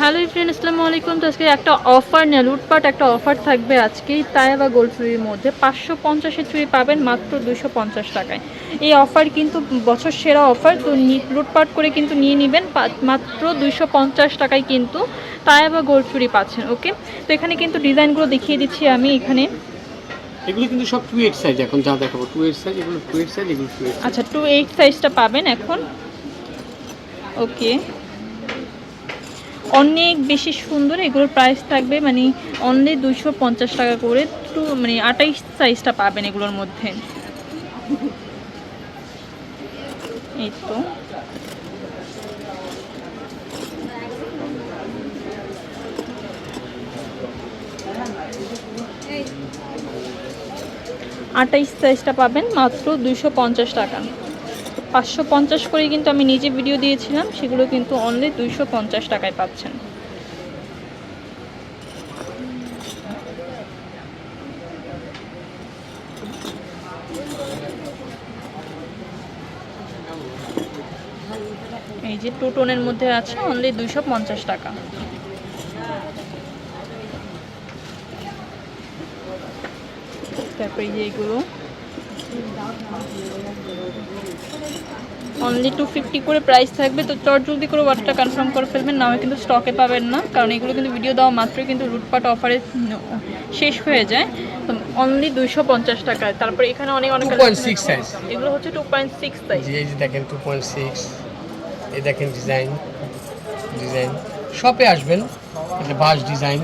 Hello friend আসসালামু আলাইকুম। তো আজকে একটা অফার নেই লুটপাট একটা অফার থাকবে আজকেই তায়াবা গোল্ড চুরির মধ্যে। পাঁচশো পঞ্চাশের চুরি পাবেন মাত্র দুশো পঞ্চাশ টাকায়। এই অফার কিন্তু বছর সেরা অফার তো লুটপাট করে কিন্তু নিয়ে নেবেন মাত্র দুশো পঞ্চাশ টাকায় কিন্তু তায়াবা গোল্ড চুরি পাচ্ছেন ওকে তো এখানে কিন্তু ডিজাইনগুলো দেখিয়ে দিচ্ছি আমি এখানে। এগুলো কিন্তু সব টু এইট সাইজ এখন যা দেখাবো টু এইট সাইজ এগুলো টু এইট সাইজ এগুলো টু এইট আচ্ছা টু এইট সাইজটা পাবেন এখন। ওকে অনেক বেশি সুন্দর, এগুলোর প্রাইস থাকবে মানে অনলি দুশো পঞ্চাশ টাকা করে টু মানে আটাইশ সাইজটা পাবেন এগুলোর মধ্যে। এই তো। আটাইশ সাইজটা পাবেন, মাত্র দুশো পঞ্চাশ টাকা। পাঁচশো পঞ্চাশ করে কিন্তু আমি নিজে ভিডিও দিয়েছিলাম, সেগুলো কিন্তু অনলি দুইশো পঞ্চাশ টাকায় পাচ্ছেন। এই যে টু টোনের মধ্যে আছে অনলি দুইশো পঞ্চাশ টাকা। তারপরে এই যে এগুলো। অনলি টু ফিফটি করে প্রাইস থাকবে তো চট জলদি করে অর্ডারটা কনফার্ম করে ফেলবেন না হয় কিন্তু স্টকে পাবেন না কারণ এগুলো কিন্তু ভিডিও দেওয়া মাত্রই কিন্তু লুটপাট অফারে শেষ হয়ে যায়। তো অনলি দুইশো পঞ্চাশ টাকায়। তারপরে এখানে অনেক অনেক এগুলো হচ্ছে টু পয়েন্ট সিক্স সাইজ দেখেন টু পয়েন্ট সিক্স এই দেখেন ডিজাইন ডিজাইন শপে আসবেন এটা বাস ডিজাইন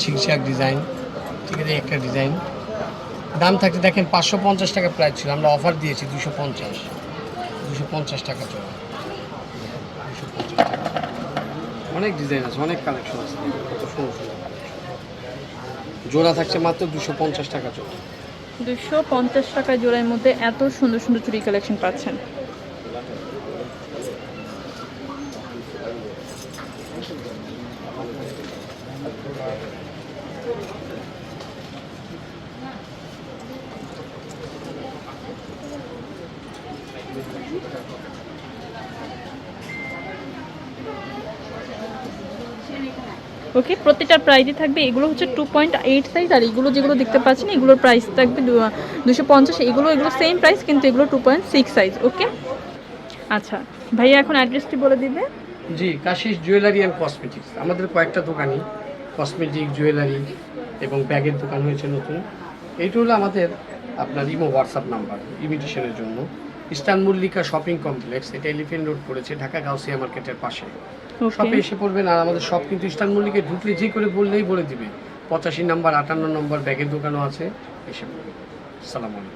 ঝিকঝাক ডিজাইন ঠিক আছে একটা ডিজাইন দাম থাকতে দেখেন পাঁচশো পঞ্চাশ টাকা প্রাইস ছিল। আমরা অফার দিয়েছি দুশো পঞ্চাশ। দুশো পঞ্চাশ টাকা চলে। দুশো পঞ্চাশ টাকা। অনেক ডিজাইন আছে অনেক কালেকশন আছে। কত সুন্দর সুন্দর। জোড়া থাকছে মাত্র দুশো পঞ্চাশ টাকা চলে দুশো পঞ্চাশ টাকা জোড়ার মধ্যে এত সুন্দর সুন্দর চুরি কালেকশন পাচ্ছেন। ওকে? প্রত্যেকটার প্রাইসই থাকবে। এগুলো হচ্ছে টু পয়েন্ট এইট সাইজ আর এগুলো যেগুলো দেখতে পাচ্ছেন, এগুলোর প্রাইস থাকবে দুশো পঞ্চাশ। এগুলো এগুলো সেম প্রাইস কিন্তু এগুলো two point six size okay? আচ্ছা ভাইয়া এখন অ্যাড্রেসটি বলে দিবে। জি, কাশিস জুয়েলারি অ্যান্ড কসমেটিক্স আমাদের কয়েকটা দোকানই কসমেটিক জুয়েলারি এবং ব্যাগের দোকান হয়েছে নতুন। এইটা হলো আমাদের আপনার ইমো হোয়াটসঅ্যাপ নাম্বার ইমিটেশনের জন্য। ইস্টার্ন মল্লিকা শপিং কমপ্লেক্স এটা এলিফেন্ট রোড পড়েছে ঢাকা গাউসিয়া মার্কেটের পাশে। শপে এসে পড়বেন আর আমাদের শপ কিন্তু ইস্টার্ন মল্লিকে ঢুকলে যে করে বললেই বলে দিবে। পঁচাশি নাম্বার আটান্ন নম্বর ব্যাগের দোকানও আছে এসে পড়বে সালাম আলাইকুম।